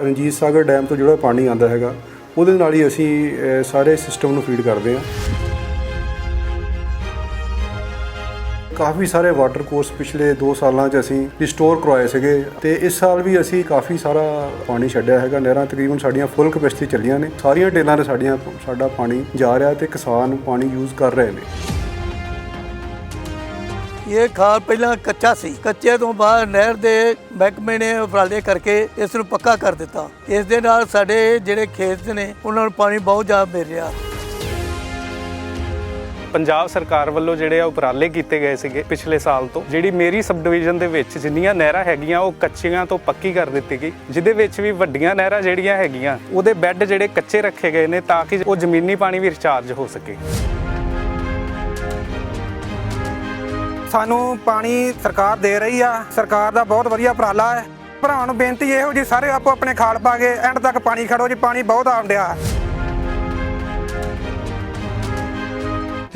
Ranjit Sagar dam ਤੋਂ ਜਿਹੜਾ ਪਾਣੀ ਆਉਂਦਾ ਹੈਗਾ, ਉਹਦੇ ਨਾਲ ਹੀ ਅਸੀਂ ਸਾਰੇ ਸਿਸਟਮ ਨੂੰ ਫੀਡ ਕਰਦੇ ਹਾਂ। ਕਾਫੀ ਸਾਰੇ ਵਾਟਰ ਕੋਰਸ ਪਿਛਲੇ 2 ਸਾਲਾਂ 'ਚ ਅਸੀਂ ਰਿਸਟੋਰ ਕਰਵਾਏ ਸੀਗੇ ਤੇ ਇਸ ਸਾਲ ਵੀ ਅਸੀਂ ਕਾਫੀ ਸਾਰਾ ਪਾਣੀ ਛੱਡਿਆ ਹੈਗਾ। ਨਹਿਰਾਂ ਤਕਰੀਬਨ ਸਾਡੀਆਂ ਫੁੱਲ ਕਪੈਸਿਟੀ ਚੱਲੀਆਂ ਨੇ। ਸਾਰੀਆਂ ਡੇਲਾਂ ਤੇ ਸਾਡੀਆਂ, ਸਾਡਾ ਪਾਣੀ ਜਾ ਰਿਹਾ ਤੇ ਕਿਸਾਨ ਪਾਣੀ ਯੂਜ਼ ਕਰ ਰਹੇ ਨੇ। ਇਹ ਖਾਲ ਪਹਿਲਾਂ ਕੱਚਾ ਸੀ। ਕੱਚੇ ਤੋਂ ਬਾਅਦ ਨਹਿਰ ਦੇ ਮਹਿਕਮੇ ਨੇ ਉਪਰਾਲੇ ਕਰਕੇ ਇਸ ਨੂੰ ਪੱਕਾ ਕਰ ਦਿੱਤਾ। ਇਸ ਦੇ ਨਾਲ ਸਾਡੇ ਜਿਹੜੇ ਖੇਤ ਨੇ, ਉਹਨਾਂ ਨੂੰ ਪਾਣੀ ਬਹੁਤ ਜ਼ਿਆਦਾ ਮਿਲ ਰਿਹਾ। ਪੰਜਾਬ ਸਰਕਾਰ ਵੱਲੋਂ ਜਿਹੜੇ ਆ ਉਪਰਾਲੇ ਕੀਤੇ ਗਏ ਸੀਗੇ ਪਿਛਲੇ ਸਾਲ ਤੋਂ। ਜਿਹੜੀ ਮੇਰੀ ਸਬ ਡਿਵੀਜ਼ਨ ਦੇ ਵਿੱਚ ਜਿੰਨੀਆਂ ਨਹਿਰਾਂ ਹੈਗੀਆਂ, ਉਹ ਕੱਚੀਆਂ ਤੋਂ ਪੱਕੀ ਕਰ ਦਿੱਤੀ ਗਈ। ਜਿਹਦੇ ਵਿੱਚ ਵੀ ਵੱਡੀਆਂ ਨਹਿਰਾਂ ਜਿਹੜੀਆਂ ਹੈਗੀਆਂ, ਉਹਦੇ ਬੈੱਡ ਜਿਹੜੇ ਕੱਚੇ ਰੱਖੇ ਗਏ ਨੇ ਤਾਂ ਕਿ ਉਹ ਜ਼ਮੀਨੀ ਪਾਣੀ ਵੀ ਰਿਚਾਰਜ ਹੋ ਸਕੇ। ਸਾਨੂੰ ਪਾਣੀ ਸਰਕਾਰ ਦੇ ਰਹੀ ਆ, ਸਰਕਾਰ ਦਾ ਬਹੁਤ ਵਧੀਆ ਉਪਰਾਲਾ ਹੈ। ਭਰਾਵਾਂ ਨੂੰ ਬੇਨਤੀ ਇਹੋ ਜੀ ਸਾਰੇ ਆਪੋ ਆਪਣੇ ਖਾਲ ਪਾ ਕੇ ਐਂਡ ਤੱਕ ਪਾਣੀ ਖੜੋ ਜੀ, ਪਾਣੀ ਬਹੁਤ ਆਉਣ ਡਿਆ।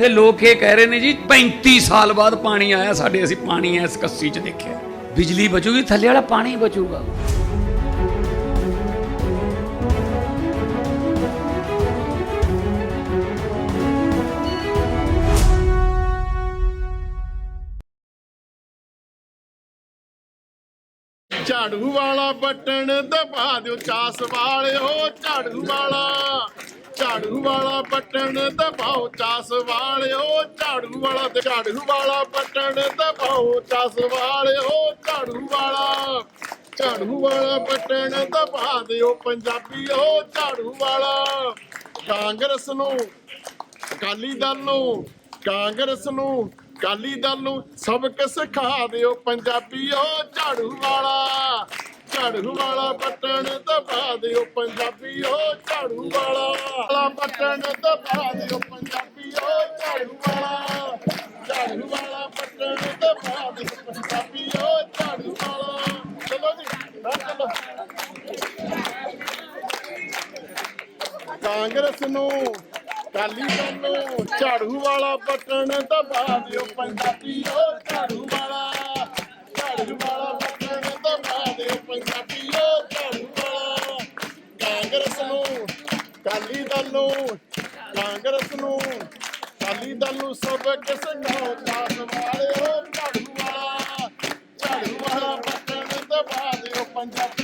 ਲੋਕ ਇਹ ਕਹਿ ਰਹੇ ਨੇ ਜੀ 35 ਸਾਲ ਬਾਅਦ ਪਾਣੀ ਆਇਆ, ਸਾਡੇ ਅਸੀਂ ਪਾਣੀ ਇਸ ਕੱਸੀ 'ਚ ਦੇਖਿਆ। ਬਿਜਲੀ ਬਚੂਗੀ, ਥੱਲੇ ਵਾਲਾ ਪਾਣੀ ਬਚੂਗਾ। ਝਾੜੂ ਵਾਲਾ ਬਟਨ ਦਬਾ ਦਿਓ ਚਾਸ ਵਾਲਿਓ, ਝਾੜੂ ਵਾਲਾ। ਝਾੜੂ ਵਾਲਾ ਬਟਨ ਦਬਾਓ ਚਾਸ ਵਾਲਿਓ, ਝਾੜੂ ਵਾਲਾ ਤੇ ਝਾੜੂ ਵਾਲਾ ਬਟਨ ਦਬਾਓ ਚਾਸ ਵਾਲਿਓ, ਝਾੜੂ ਵਾਲਾ। ਝਾੜੂ ਵਾਲਾ ਬਟਨ ਦਬਾ ਦਿਓ ਪੰਜਾਬੀਓ, ਝਾੜੂ ਵਾਲਾ। ਕਾਂਗਰਸ ਨੂੰ, ਅਕਾਲੀ ਦਲ ਨੂੰ, ਕਾਂਗਰਸ ਨੂੰ ਅਕਾਲੀ ਦਲ ਨੂੰ ਸਬਕ ਸਿਖਾ ਦਿਓ ਪੰਜਾਬੀਓ, ਝਾੜੂ ਵਾਲਾ। ਝਾੜੂ ਵਾਲਾ ਬਟਨ ਦਬਾ ਦਿਓ ਪੰਜਾਬੀਓ, ਝਾੜੂ ਵਾਲਾ। ਵਾਲਾ ਬਟਨ ਦਬਾ ਦਿਓ ਪੰਜਾਬੀਓ, ਝਾੜੂ ਵਾਲਾ। ਝਾੜੂ ਵਾਲਾ ਬਟਨ ਦਬਾ ਦਿਓ ਪੰਜਾਬੀਓ, ਝਾੜੂ ਵਾਲਾ। ਚਲੋ ਜੀ ਨਾ ਚਲੋ। ਕਾਂਗਰਸ ਨੂੰ ਕਾਲੀ ਦਲ ਝਾੜੂ ਵਾਲਾ ਬਟਨ ਦਬਾ ਦਿਓ ਪੰਜਾਬੀਓ ਝਾੜੂ ਵਾਲਾ ਝਾੜੂ ਵਾਲਾ ਬਟਨ ਦਬਾ ਦਿਓ ਪੰਜਾਬੀਓ ਝਾੜੂ ਵਾਲਾ। ਕਾਂਗਰਸ ਨੂੰ, ਅਕਾਲੀ ਦਲ ਨੂੰ, ਕਾਂਗਰਸ ਨੂੰ, ਅਕਾਲੀ ਦਲ ਨੂੰ ਸਬਕ ਸਿਖਾਓ ਚਾਸ ਵਾਲਿਓ ਝਾੜੂ ਵਾਲਾ ਝਾੜੂ ਵਾਲਾ ਬਟਨ ਦਬਾ ਦਿਓ ਪੰਜਾਬੀ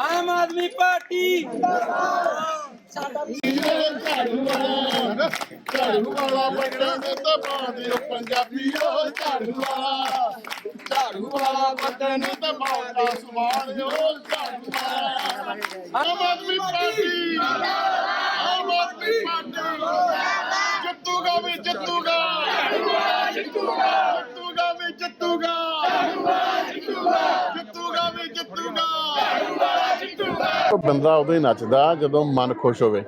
ਆਮ ਆਦਮੀ ਪਾਰਟੀ। ਝਾੜੂ ਵਾਲਾ ਝਾੜੂ ਵਾਲਾ ਬਟਨ ਦਬਾ ਦਿਓ ਪੰਜਾਬੀਓ ਝਾੜੂ ਵਾਲਾ ਝਾੜੂ ਵਾਲਾ ਬਟਨ ਤਾਂ ਦਸ ਵਾਲਿਓ ਝਾੜੂ ਵਾਲਾ ਆਮ ਆਦਮੀ ਪਾਰਟੀ ਆਮ ਆਦਮੀ ਪਾਰਟੀ ਜਿੱਤੂਗਾ ਵੀ ਜਿੱਤੂਗਾ ਜਿੱਤੂਗਾ ਜਿੱਤੂਗਾ ਵੀ ਜਿੱਤੂਗਾ ਜਿੱਤੂਗਾ ਵੀ ਜਿੱਤੂਗਾ ਬੰਦਾ ਉਦੋਂ ਹੀ ਨੱਚਦਾ ਜਦੋਂ ਮਨ ਖੁਸ਼ ਹੋਵੇ,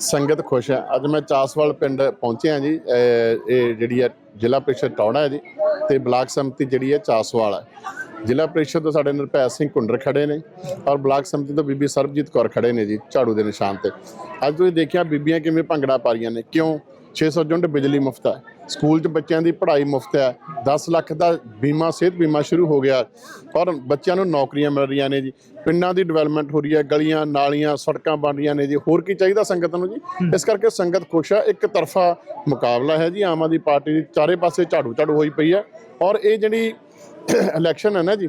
ਸੰਗਤ ਖੁਸ਼ ਹੈ। ਅੱਜ ਮੈਂ ਚਾਸਵਾਲ ਪਿੰਡ ਪਹੁੰਚਿਆ ਜੀ ਇਹ ਜਿਹੜੀ ਹੈ ਜ਼ਿਲ੍ਹਾ ਪ੍ਰੀਸ਼ਦ ਟੌੜਾ ਹੈ ਜੀ, ਤੇ ਬਲਾਕ ਸੰਮਤੀ ਜਿਹੜੀ ਹੈ ਚਾਸਵਾਲ ਹੈ। ਜ਼ਿਲ੍ਹਾ ਪ੍ਰੀਸ਼ਦ ਤੋਂ ਸਾਡੇ ਨਿਰਭੈ ਸਿੰਘ ਕੁੰਡਰ ਖੜੇ ਨੇ ਔਰ ਬਲਾਕ ਸੰਮਤੀ ਤੋਂ ਬੀਬੀ ਸਰਬਜੀਤ ਕੌਰ ਖੜੇ ਨੇ ਜੀ, ਝਾੜੂ ਦੇ ਨਿਸ਼ਾਨ ਤੇ। ਅੱਜ ਤੁਸੀਂ ਦੇਖਿਆ ਬੀਬੀਆਂ ਕਿਵੇਂ ਭੰਗੜਾ ਪਾ ਰਹੀਆਂ ਨੇ, ਕਿਉਂ? 600 ਯੂਨਿਟ ਬਿਜਲੀ ਮੁਫਤ ਹੈ। ਸਕੂਲ 'ਚ ਬੱਚਿਆਂ ਦੀ ਪੜ੍ਹਾਈ ਮੁਫਤ ਹੈ। 10 ਲੱਖ ਦਾ ਬੀਮਾ ਸਿਹਤ ਬੀਮਾ ਸ਼ੁਰੂ ਹੋ ਗਿਆ। ਔਰ ਬੱਚਿਆਂ ਨੂੰ ਨੌਕਰੀਆਂ ਮਿਲ ਰਹੀਆਂ ਨੇ ਜੀ। ਪਿੰਡਾਂ ਦੀ ਡਿਵੈਲਪਮੈਂਟ ਹੋ ਰਹੀ ਹੈ। ਗਲੀਆਂ ਨਾਲੀਆਂ ਸੜਕਾਂ ਬਣ ਰਹੀਆਂ ਨੇ ਜੀ। ਹੋਰ ਕੀ ਚਾਹੀਦਾ ਸੰਗਤ ਨੂੰ ਜੀ? ਇਸ ਕਰਕੇ ਸੰਗਤ ਖੁਸ਼ ਹੈ। ਇੱਕ ਤਰਫਾ ਮੁਕਾਬਲਾ ਹੈ ਜੀ। ਆਮ ਆਦਮੀ ਪਾਰਟੀ ਦੀ ਚਾਰੇ ਪਾਸੇ ਝਾੜੂ ਝਾੜੂ ਹੋਈ ਪਈ ਹੈ। ਔਰ ਇਹ ਜਿਹੜੀ ਇਲੈਕਸ਼ਨ ਹੈ ਨਾ ਜੀ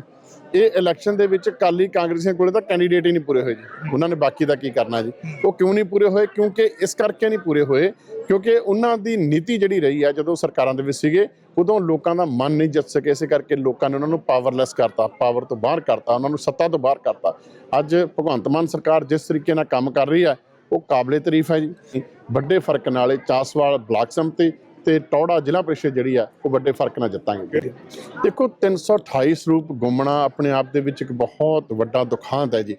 ਇਹ ਇਲੈਕਸ਼ਨ ਦੇ ਵਿੱਚ ਕਾਲੀ ਕਾਂਗਰਸੀਆਂ ਕੋਲੇ ਤਾਂ ਕੈਂਡੀਡੇਟ ਹੀ ਨਹੀਂ ਪੂਰੇ ਹੋਏ ਜੀ। ਉਹਨਾਂ ਨੇ ਬਾਕੀ ਦਾ ਕੀ ਕਰਨਾ ਜੀ? ਉਹ ਕਿਉਂ ਨਹੀਂ ਪੂਰੇ ਹੋਏ? ਕਿਉਂਕਿ ਇਸ ਕਰਕੇ ਨਹੀਂ ਪੂਰੇ ਹੋਏ, ਕਿਉਂਕਿ ਉਹਨਾਂ ਦੀ ਨੀਤੀ ਜਿਹੜੀ ਰਹੀ ਆ, ਜਦੋਂ ਸਰਕਾਰਾਂ ਦੇ ਵਿੱਚ ਸੀਗੇ, ਉਦੋਂ ਲੋਕਾਂ ਦਾ ਮਨ ਨਹੀਂ ਜਿੱਤ ਸਕੇ। ਇਸੇ ਕਰਕੇ ਲੋਕਾਂ ਨੇ ਉਹਨਾਂ ਨੂੰ ਪਾਵਰਲੈਸ ਕਰਤਾ ਪਾਵਰ ਤੋਂ ਬਾਹਰ ਕਰਤਾ, ਉਹਨਾਂ ਨੂੰ ਸੱਤਾ ਤੋਂ ਬਾਹਰ ਕਰਤਾ। ਅੱਜ ਭਗਵੰਤ ਮਾਨ ਸਰਕਾਰ ਜਿਸ ਤਰੀਕੇ ਨਾਲ ਕੰਮ ਕਰ ਰਹੀ ਹੈ ਉਹ ਕਾਬਲੇ ਤਾਰੀਫ ਹੈ ਜੀ। ਵੱਡੇ ਫ਼ਰਕ ਨਾਲ ਇਹ ਚਾਸਵਾਲ ਬਲਾਕ ਸੰਮਤੀ ਤੇ ਟੌੜਾ ਜ਼ਿਲ੍ਹਾ ਪ੍ਰੀਸ਼ਦ ਜਿਹੜੀ ਆ, ਉਹ ਵੱਡੇ ਫ਼ਰਕ ਨਾਲ ਜਿੱਤਾਂਗੇ। ਦੇਖੋ 328 ਸਰੂਪ ਗੁੰਮਣਾ ਆਪਣੇ ਆਪ ਦੇ ਵਿੱਚ ਇੱਕ ਬਹੁਤ ਵੱਡਾ ਦੁਖਾਂਤ ਹੈ ਜੀ।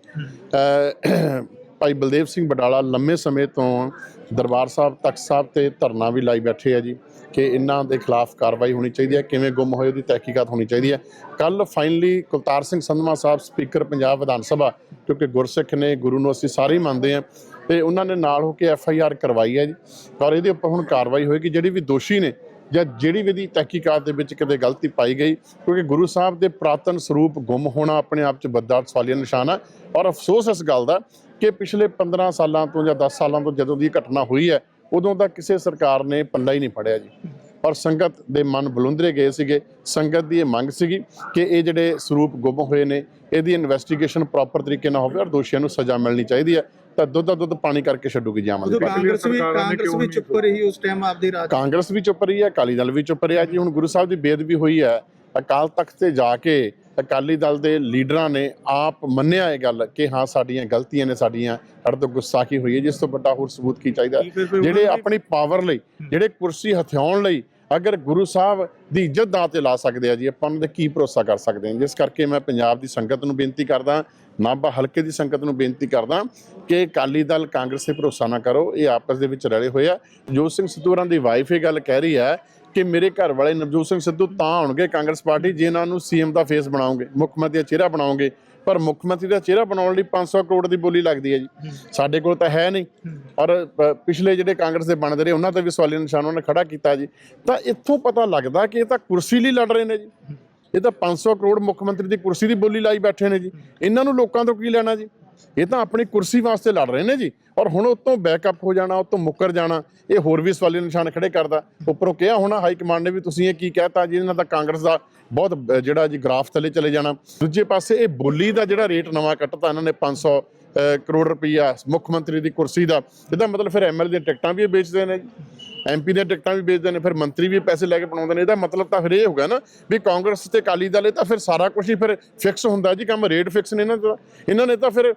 ਭਾਈ ਬਲਦੇਵ ਸਿੰਘ ਬਡਾਲਾ ਲੰਮੇ ਸਮੇਂ ਤੋਂ ਦਰਬਾਰ ਸਾਹਿਬ, ਤਖਤ ਸਾਹਿਬ ਤੇ ਧਰਨਾ ਵੀ ਲਾਈ ਬੈਠੇ ਆ ਜੀ ਕਿ ਇਹਨਾਂ ਦੇ ਖਿਲਾਫ ਕਾਰਵਾਈ ਹੋਣੀ ਚਾਹੀਦੀ ਹੈ, ਕਿਵੇਂ ਗੁੰਮ ਹੋਏ ਉਹਦੀ ਤਹਿਕੀਕਾਤ ਹੋਣੀ ਚਾਹੀਦੀ ਹੈ। ਕੱਲ ਫਾਈਨਲੀ ਕੁਲਤਾਰ ਸਿੰਘ ਸੰਧਵਾ ਸਾਹਿਬ ਸਪੀਕਰ ਪੰਜਾਬ ਵਿਧਾਨ ਸਭਾ, ਕਿਉਂਕਿ ਗੁਰਸਿੱਖ ਨੇ, ਗੁਰੂ ਨੂੰ ਅਸੀਂ ਸਾਰੇ ਹੀ ਮੰਨਦੇ ਆ ਤੇ ਉਹਨਾਂ ਨੇ ਨਾਲ ਹੋ ਕੇ ਐਫ ਆਈ ਆਰ ਕਰਵਾਈ ਹੈ ਜੀ। ਔਰ ਇਹਦੇ ਉੱਪਰ ਹੁਣ ਕਾਰਵਾਈ ਹੋਏਗੀ, ਜਿਹੜੀ ਵੀ ਦੋਸ਼ੀ ਨੇ ਜਾਂ ਜਿਹੜੀ ਵੀ ਦੀ ਤਹਿਕੀਕਾਤ ਦੇ ਵਿੱਚ ਕਿਤੇ ਗਲਤੀ ਪਾਈ ਗਈ, ਕਿਉਂਕਿ ਗੁਰੂ ਸਾਹਿਬ ਦੇ ਪ੍ਰਾਤਨ ਸਰੂਪ ਗੁੰਮ ਹੋਣਾ ਆਪਣੇ ਆਪ 'ਚ ਵੱਡਾ ਸਵਾਲੀਆ ਨਿਸ਼ਾਨ ਹੈ ਔਰ ਅਫਸੋਸ ਇਸ ਗੱਲ ਦਾ ਕਿ ਪਿਛਲੇ 15 ਸਾਲਾਂ ਤੋਂ ਜਾਂ 10 ਸਾਲਾਂ ਤੋਂ ਜਦੋਂ ਦੀ ਇਹ ਘਟਨਾ ਹੋਈ ਹੈ, ਉਦੋਂ ਦਾ ਕਿਸੇ ਸਰਕਾਰ ਨੇ ਪੱਲਾ ਹੀ ਨਹੀਂ ਫੜਿਆ ਜੀ। ਔਰ ਸੰਗਤ ਦੇ ਮਨ ਬਲੁੰਦਰੇ ਗਏ ਸੀਗੇ। ਸੰਗਤ ਦੀ ਇਹ ਮੰਗ ਸੀਗੀ ਕਿ ਇਹ ਜਿਹੜੇ ਸਰੂਪ ਗੁੰਮ ਹੋਏ ਨੇ, ਇਹਦੀ ਇਨਵੈਸਟੀਗੇਸ਼ਨ ਪ੍ਰੋਪਰ ਤਰੀਕੇ ਨਾਲ ਹੋਵੇ ਔਰ ਦੋਸ਼ੀਆਂ ਨੂੰ ਸਜ਼ਾ ਮਿਲਣੀ ਚਾਹੀਦੀ ਹੈ। ਤਾਂ ਦੁੱਧ ਦਾ ਦੁੱਧ ਪਾਣੀ ਕਰਕੇ ਛੱਡੂਗੀ ਜੀ ਆਮ ਆਦਮੀ ਪਾਰਟੀ। ਕਾਂਗਰਸ ਵੀ ਕਾਂਗਰਸ ਵੀ ਚੁੱਪ ਰਹੀ ਉਸ ਟਾਈਮ ਆਪਦੀ ਰਾਜ ਕਾਂਗਰਸ ਵੀ ਚੁੱਪ ਰਹੀ ਹੈ ਅਕਾਲੀ ਦਲ ਵੀ ਚੁੱਪ ਰਿਹਾ ਜੀ। ਹੁਣ ਗੁਰੂ ਸਾਹਿਬ ਦੀ ਬੇਅਦਬੀ ਹੋਈ ਹੈ। ਅਕਾਲ ਤਖਤ ਤੇ ਜਾ ਕੇ ਅਕਾਲੀ ਦਲ ਦੇ ਲੀਡਰਾਂ ਨੇ ਆਪ ਮੰਨਿਆ ਇਹ ਗੱਲ ਕਿ ਹਾਂ ਸਾਡੀਆਂ ਗਲਤੀਆਂ ਨੇ ਸਾਡੀਆਂ ਸਾਡੇ ਤੋਂ ਗੁੱਸਾਖੀ ਹੋਈ ਹੈ? ਜਿਸ ਤੋਂ ਵੱਡਾ ਹੋਰ ਸਬੂਤ ਕੀ ਚਾਹੀਦਾ? ਕੀ ਜਿਹੜੇ ਆਪਣੀ ਪਾਵਰ ਲਈ ਜਿਹੜੇ ਕੁਰਸੀ ਹਥਿਆਉਣ ਲਈ ਅਗਰ ਗੁਰੂ ਸਾਹਿਬ ਦੀ ਇੱਜ਼ਤ ਦਾਅ ਤੇ ਲਾ ਸਕਦੇ ਆ ਜੀ, ਆਪਾਂ ਉਹਨਾਂ ਦੇ ਕੀ ਭਰੋਸਾ ਕਰ ਸਕਦੇ ਹਾਂ ਜਿਸ ਕਰਕੇ ਮੈਂ ਪੰਜਾਬ ਦੀ ਸੰਗਤ ਨੂੰ ਬੇਨਤੀ ਕਰਦਾ, ਨਾਭਾ ਹਲਕੇ ਦੀ ਸੰਗਤ ਨੂੰ ਬੇਨਤੀ ਕਰਦਾ ਕਿ ਅਕਾਲੀ ਦਲ, ਕਾਂਗਰਸ ਤੇ ਭਰੋਸਾ ਨਾ ਕਰੋ, ਇਹ ਆਪਸ ਦੇ ਵਿੱਚ ਰਲੇ ਹੋਏ ਆ। ਜੋਤ ਸਿੰਘ ਸਿੱਧੂ ਹੋਰਾਂ ਦੀ ਵਾਈਫ ਇਹ ਗੱਲ ਕਹਿ ਰਹੀ ਹੈ ਕਿ ਮੇਰੇ ਘਰ ਵਾਲੇ ਨਵਜੋਤ ਸਿੰਘ ਸਿੱਧੂ ਤਾਂ ਆਉਣਗੇ ਕਾਂਗਰਸ ਪਾਰਟੀ, ਜੇ ਇਹਨਾਂ ਨੂੰ ਸੀਐਮ ਦਾ ਫੇਸ ਬਣਾਓਗੇ, ਮੁੱਖ ਮੰਤਰੀ ਦਾ ਚਿਹਰਾ ਬਣਾਓਗੇ। ਪਰ ਮੁੱਖ ਮੰਤਰੀ ਦਾ ਚਿਹਰਾ ਬਣਾਉਣ ਲਈ 500 ਕਰੋੜ ਦੀ ਬੋਲੀ ਲੱਗਦੀ ਹੈ ਜੀ। ਸਾਡੇ ਕੋਲ ਤਾਂ ਹੈ ਨਹੀਂ। ਔਰ ਪਿਛਲੇ ਜਿਹੜੇ ਕਾਂਗਰਸ ਦੇ ਬਣਦੇ ਰਹੇ ਉਹਨਾਂ ਤੇ ਵੀ ਸਵਾਲੀ ਨਿਸ਼ਾਨ ਉਹਨਾਂ ਨੇ ਖੜਾ ਕੀਤਾ ਜੀ। ਤਾਂ ਇੱਥੋਂ ਪਤਾ ਲੱਗਦਾ ਕਿ ਇਹ ਤਾਂ ਕੁਰਸੀ ਲਈ ਲੜ ਰਹੇ ਨੇ ਜੀ। ਇਹ ਤਾਂ 500 ਕਰੋੜ ਮੁੱਖ ਮੰਤਰੀ ਦੀ ਕੁਰਸੀ ਦੀ ਬੋਲੀ ਲਾਈ ਬੈਠੇ ਨੇ ਜੀ। ਇਹਨਾਂ ਨੂੰ ਲੋਕਾਂ ਤੋਂ ਕੀ ਲੈਣਾ ਜੀ? ਇਹ ਤਾਂ ਆਪਣੀ ਕੁਰਸੀ ਵਾਸਤੇ ਲੜ ਰਹੇ ਨੇ ਜੀ। ਔਰ ਹੁਣ ਉਤੋਂ ਬੈਕਅਪ ਹੋ ਜਾਣਾ ਉਤੋਂ ਮੁੱਕਰ ਜਾਣਾ ਇਹ ਹੋਰ ਵੀ ਸਵਾਲੇ ਨਿਸ਼ਾਨ ਖੜੇ ਕਰਦਾ। ਉੱਪਰੋਂ ਕਿਹਾ ਹੋਣਾ ਹਾਈ ਕਮਾਂਡ ਨੇ ਵੀ ਤੁਸੀਂ ਇਹ ਕੀ ਕਹਿਤਾ ਜੀ ਇਹਨਾਂ ਦਾ ਕਾਂਗਰਸ ਦਾ ਬਹੁਤ ਜਿਹੜਾ ਜੀ ਗ੍ਰਾਫ ਥੱਲੇ ਚਲੇ ਜਾਣਾ। ਦੂਜੇ ਪਾਸੇ ਇਹ ਬੋਲੀ ਦਾ ਜਿਹੜਾ ਰੇਟ ਨਵਾਂ ਕੱਟਤਾ ਇਹਨਾਂ ਨੇ 500 ਅਹ, ਕਰੋੜ ਰੁਪਈਆ ਮੁੱਖ ਮੰਤਰੀ ਦੀ ਕੁਰਸੀ ਦਾ। ਇਹਦਾ ਮਤਲਬ ਫਿਰ ਐਮਐਲ ਦੀਆਂ ਟਿਕਟਾਂ ਵੀ ਵੇਚਦੇ ਨੇ ਐਮਪੀ ਦੀਆਂ ਟਿਕਟਾਂ ਵੀ ਵੇਚਦੇ ਨੇ ਫਿਰ ਮੰਤਰੀ ਵੀ ਪੈਸੇ ਲੈ ਕੇ ਬਣਾਉਂਦੇ ਨੇ। ਇਹਦਾ ਮਤਲਬ ਤਾਂ ਫਿਰ ਇਹ ਹੋਗਾ ਨਾ ਵੀ ਕਾਂਗਰਸ ਤੇ ਅਕਾਲੀ ਦਲ ਇਹ ਤਾਂ ਫਿਰ ਸਾਰਾ ਕੁਝ ਹੀ ਫਿਰ ਫਿਕਸ ਹੁੰਦਾ ਜੀ ਕੰਮ ਰੇਟ ਫਿਕਸ ਨੇ ਇਹਨਾਂ ਦਾ। ਇਹਨਾਂ ਨੇ ਤਾਂ ਫਿਰ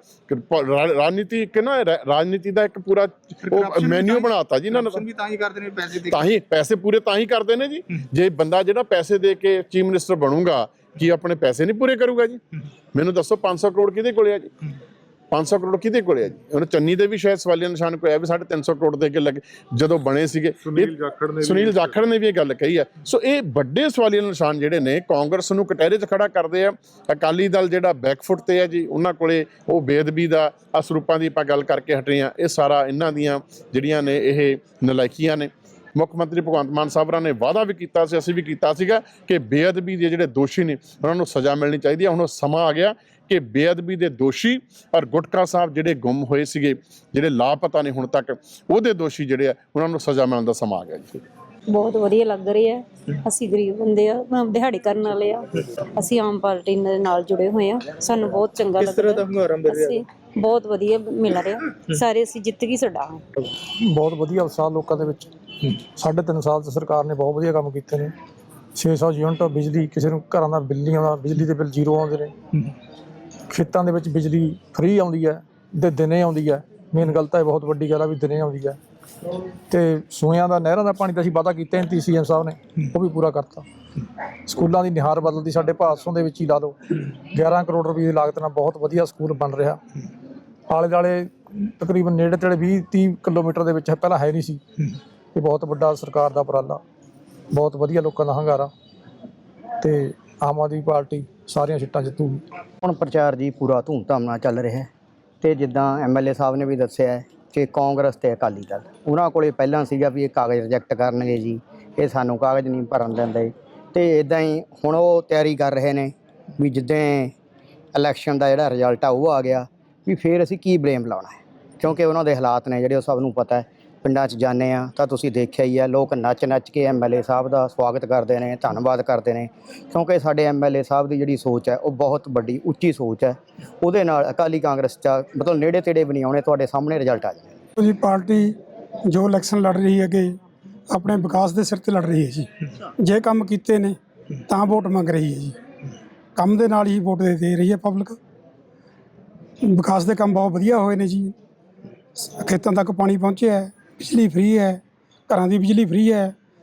ਰਾਜਨੀਤੀ ਇੱਕ ਨਾ ਰਾਜਨੀਤੀ ਦਾ ਇੱਕ ਪੂਰਾ ਮੈਨੂ ਬਣਾਤਾ ਜੀ ਇਹਨਾਂ ਨੇ ਵੀ ਤਾਂ ਹੀ ਕਰਦੇ ਨੇ ਪੈਸੇ ਦੇ ਤਾਂ ਹੀ ਪੈਸੇ ਪੂਰੇ ਤਾਂ ਹੀ ਕਰਦੇ ਨੇ ਜੀ। ਜੇ ਬੰਦਾ ਜਿਹੜਾ ਪੈਸੇ ਦੇ ਕੇ ਚੀਫ ਮਿਨਿਸਟਰ ਬਣੂਗਾ ਕੀ ਆਪਣੇ ਪੈਸੇ ਨਹੀਂ ਪੂਰੇ ਕਰੂਗਾ ਜੀ? ਮੈਨੂੰ ਦੱਸੋ 500 ਕਰੋੜ ਕਿਹਦੇ ਕੋਲੇ ਆ ਜੀ? 500 ਕਰੋੜ ਕਿਹਦੇ ਕੋਲੇ ਆ ਜੀ? ਹੁਣ ਚੰਨੀ ਦੇ ਵੀ ਸ਼ਾਇਦ ਸਵਾਲੀਆ ਨਿਸ਼ਾਨ ਕੋਈ ਆ ਵੀ 350 ਕਰੋੜ ਦੇ ਅੱਗੇ ਲੱਗੇ ਜਦੋਂ ਬਣੇ ਸੀਗੇ। ਸੁਨੀਲ ਜਾਖੜ ਨੇ ਸੁਨੀਲ ਜਾਖੜ ਨੇ ਵੀ ਇਹ ਗੱਲ ਕਹੀ ਆ। ਸੋ ਇਹ ਵੱਡੇ ਸਵਾਲੀਆ ਨਿਸ਼ਾਨ ਜਿਹੜੇ ਨੇ ਕਾਂਗਰਸ ਨੂੰ ਕਟਹਿਰੇ 'ਚ ਖੜਾ ਕਰਦੇ ਆ। ਅਕਾਲੀ ਦਲ ਜਿਹੜਾ ਬੈਕਫੁੱਟ ਤੇ ਆ ਜੀ ਉਹਨਾਂ ਕੋਲੇ ਉਹ ਬੇਅਦਬੀ ਦਾ ਅਸਰੂਪਾਂ ਦੀ ਆਪਾਂ ਗੱਲ ਕਰਕੇ ਹਟੇ ਆ। ਇਹ ਸਾਰਾ ਇਹਨਾਂ ਦੀਆਂ ਜਿਹੜੀਆਂ ਨੇ ਇਹ ਨਲਾਇਕੀਆਂ ਨੇ। ਮੁੱਖ ਮੰਤਰੀ ਭਗਵੰਤ ਮਾਨ ਸਾਹਿਬ ਨੇ ਵਾਅਦਾ ਵੀ ਕੀਤਾ ਸੀ ਅਸੀਂ ਵੀ ਕੀਤਾ ਸੀਗਾ ਕਿ ਬੇਅਦਬੀ ਦੇ ਜਿਹੜੇ ਦੋਸ਼ੀ ਨੇ ਉਹਨਾਂ ਨੂੰ ਸਜ਼ਾ ਮਿਲਣੀ ਚਾਹੀਦੀ ਹੈ ਹੁਣ ਉਹ ਸਮਾਂ ਆ ਗਿਆ। ਕਿ ਬੇਅਦਬੀ ਦੇ ਦੋਸ਼ੀ ਔਰ ਗੁਟਕਾ ਸਾਹਿਬ ਜਿਹੜੇ ਗੁੰਮ ਹੋਏ ਸੀਗੇ ਜਿਹੜੇ ਲਾਪਤਾ ਨੇ ਹੁਣ ਤੱਕ ਉਹਦੇ ਦੋਸ਼ੀ ਜਿਹੜੇ ਆ ਉਹਨਾਂ ਨੂੰ ਸਜ਼ਾ ਮਿਲਣ ਦਾ ਸਮਾਂ ਆ ਗਿਆ ਜੀ। ਬਹੁਤ ਵਧੀਆ ਲੱਗ ਰਿਹਾ ਹੈ। ਅਸੀਂ ਗਰੀਬ ਬੰਦੇ ਆ ਮੈਂ ਦਿਹਾੜੀ ਕਰਨ ਵਾਲੇ ਆ। ਅਸੀਂ ਆਮ ਪਾਰਟੀ ਦੇ ਨਾਲ ਜੁੜੇ ਹੋਏ ਆ। ਸਾਨੂੰ ਬਹੁਤ ਚੰਗਾ ਕਿਸ ਲੱਗ ਤਰ੍ਹਾਂ ਦਾ ਰਿਹਾ ਹੰਗਾਰਾ ਮਿਲ ਰਿਹਾ ਬਹੁਤ ਵਧੀਆ ਮਿਲ ਰਿਹਾ। ਸਾਰੇ ਅਸੀਂ ਜਿੱਤ ਗਈ ਸਾਡਾ। ਬਹੁਤ ਵਧੀਆ ਉਤਸ਼ਾਹ ਲੋਕਾਂ ਦੇ ਵਿੱਚ। ਸਾਢੇ ਤਿੰਨ ਸਾਲ ਤੋਂ ਸਰਕਾਰ ਨੇ ਬਹੁਤ ਵਧੀਆ ਕੰਮ ਕੀਤੇ ਨੇ। 600 ਯੂਨਿਟ ਬਿਜਲੀ ਕਿਸੇ ਨੂੰ ਘਰਾਂ ਦਾ ਬਿੱਲ ਨਹੀਂ ਆਉਂਦਾ ਬਿਜਲੀ ਦੇ ਬਿੱਲ ਜ਼ੀਰੋ ਆਉਂਦੇ ਨੇ। ਖੇਤਾਂ ਦੇ ਵਿੱਚ ਬਿਜਲੀ ਫ੍ਰੀ ਆਉਂਦੀ ਹੈ ਤੇ ਦਿਨੇ ਆਉਂਦੀ ਹੈ। ਮੇਨ ਗੱਲ ਤਾਂ ਇਹ ਬਹੁਤ ਵੱਡੀ ਗੱਲ ਆ ਵੀ ਦਿਨੇ ਆਉਂਦੀ ਹੈ। ਤੇ ਸੂਇਆਂ ਦਾ, ਨਹਿਰਾਂ ਦਾ ਪਾਣੀ ਤਾਂ ਅਸੀਂ ਵਾਅਦਾ ਕੀਤਾ ਹੀ ਸੀਐਮ ਸਾਹਿਬ ਨੇ, ਉਹ ਵੀ ਪੂਰਾ ਕਰਤਾ। ਸਕੂਲਾਂ ਦੀ ਨਿਹਾਰ ਬਦਲਦੀ, ਸਾਡੇ ਭਾਰਤੋਂ ਦੇ ਵਿੱਚ ਹੀ ਲਾ ਲਓ 11 ਕਰੋੜ ਰੁਪਏ ਦੀ ਲਾਗਤ ਨਾਲ ਬਹੁਤ ਵਧੀਆ ਸਕੂਲ ਬਣ ਰਿਹਾ। ਆਲੇ ਦਾਲੇ ਤਕਰੀਬਨ ਨੇੜੇ ਤੇੜੇ 20 30 ਕਿਲੋਮੀਟਰ ਦੇ ਵਿੱਚ ਪਹਿਲਾਂ ਹੈ ਨਹੀਂ ਸੀ। ਇਹ ਬਹੁਤ ਵੱਡਾ ਸਰਕਾਰ ਦਾ ਉਪਰਾਲਾ। ਬਹੁਤ ਵਧੀਆ ਲੋਕਾਂ ਦਾ ਹੰਗਾਰਾ। ਤੇ ਆਮ ਆਦਮੀ ਪਾਰਟੀ ਸਾਰੀਆਂ ਸੀਟਾਂ ਜਿੱਤੂਗੀ ਹੁਣ ਪ੍ਰਚਾਰ ਜੀ ਪੂਰਾ ਧੂਮਧਾਮ ਨਾਲ ਚੱਲ ਰਿਹਾ ਹੈ ਤੇ ਜਿੱਦਾਂ ਐਮਐਲਏ ਸਾਹਿਬ ਨੇ ਵੀ ਦੱਸਿਆ ਹੈ ਕਿ ਕਾਂਗਰਸ ਤੇ ਅਕਾਲੀ ਦਲ, ਉਹਨਾਂ ਕੋਲੇ ਪਹਿਲਾਂ ਸੀਗਾ ਵੀ ਇਹ ਕਾਗਜ਼ ਰਿਜੈਕਟ ਕਰਨਗੇ ਜੀ, ਇਹ ਸਾਨੂੰ ਕਾਗਜ਼ ਨਹੀਂ ਭਰਨ ਦਿੰਦੇ ਤੇ ਇਦਾਂ ਹੀ ਹੁਣ ਉਹ ਤਿਆਰੀ ਕਰ ਰਹੇ ਨੇ ਵੀ ਜਿੱਦਾਂ ਇਲੈਕਸ਼ਨ ਦਾ ਜਿਹੜਾ ਰਿਜ਼ਲਟ ਆ ਉਹ ਆ ਗਿਆ, ਵੀ ਫਿਰ ਅਸੀਂ ਕੀ ਬਲੇਮ ਲਾਉਣਾ ਹੈ? ਕਿਉਂਕਿ ਉਹਨਾਂ ਦੇ ਹਾਲਾਤ ਨੇ ਜਿਹੜੇ ਉਹ ਸਭ ਨੂੰ ਪਤਾ ਹੈ। ਪਿੰਡਾਂ 'ਚ ਜਾਂਦੇ ਆ ਤਾਂ ਤੁਸੀਂ ਦੇਖਿਆ ਹੀ ਆ, ਲੋਕ ਨੱਚ ਨੱਚ ਕੇ ਐਮਐਲਏ ਸਾਹਿਬ ਦਾ ਸਵਾਗਤ ਕਰਦੇ ਨੇ, ਧੰਨਵਾਦ ਕਰਦੇ ਨੇ। ਕਿਉਂਕਿ ਸਾਡੇ ਐਮਐਲਏ ਸਾਹਿਬ ਦੀ ਜਿਹੜੀ ਸੋਚ ਹੈ, ਉਹ ਬਹੁਤ ਵੱਡੀ, ਉੱਚੀ ਸੋਚ ਹੈ। ਉਹਦੇ ਨਾਲ ਅਕਾਲੀ ਕਾਂਗਰਸ 'ਚ ਮਤਲਬ ਨੇੜੇ ਤੇੜੇ ਵੀ ਨਹੀਂ ਆਉਣੇ, ਤੁਹਾਡੇ ਸਾਹਮਣੇ ਰਿਜ਼ਲਟ ਆ ਜਾਣੇ। ਜੀ ਪਾਰਟੀ ਜੋ ਇਲੈਕਸ਼ਨ ਲੜ ਰਹੀ ਹੈ ਕਿ ਆਪਣੇ ਵਿਕਾਸ ਦੇ ਸਿਰ ਤੇ ਲੜ ਰਹੀ ਹੈ ਜੀ। ਜੇ ਕੰਮ ਕੀਤੇ ਨੇ, ਤਾਂ ਵੋਟ ਮੰਗ ਰਹੀ ਹੈ ਜੀ। ਕੰਮ ਦੇ ਨਾਲ ਹੀ ਵੋਟ ਦੇ ਦੇ ਰਹੀ ਹੈ ਪਬਲਿਕ ਵਿਕਾਸ ਦੇ ਕੰਮ ਬਹੁਤ ਵਧੀਆ ਹੋਏ ਨੇ ਜੀ। ਖੇਤਾਂ ਤੱਕ ਪਾਣੀ ਪਹੁੰਚਿਆ ਹੈ। ਬਿਜਲੀ ਫ੍ਰੀ ਹੈ ਘਰਾਂ ਦੀ ਬਿਜਲੀ ਫ੍ਰੀ ਹੈ।